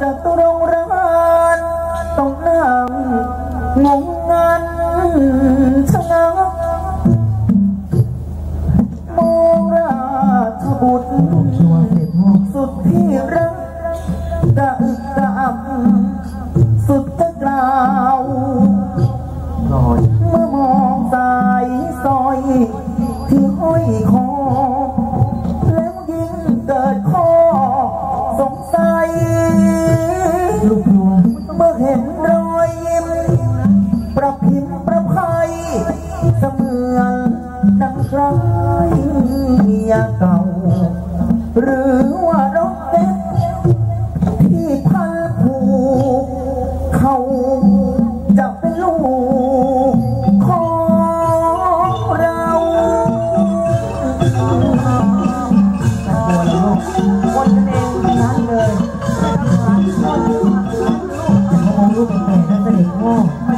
จากตรงร้านต้องนั่งงงงันชะงักมองราชบุตรสุดที่รักกะอึกกะอักสุดจะกล่าวเมื่อมองสายซอยที่ห้อยคอ ลูกครัวเมื่อเห็นรอยยิ้ม ประพิมพ์ประภัย เสมือนดังใครเมียเก่า หรือว่ารถเด็กที่พันผูกเขา Oh.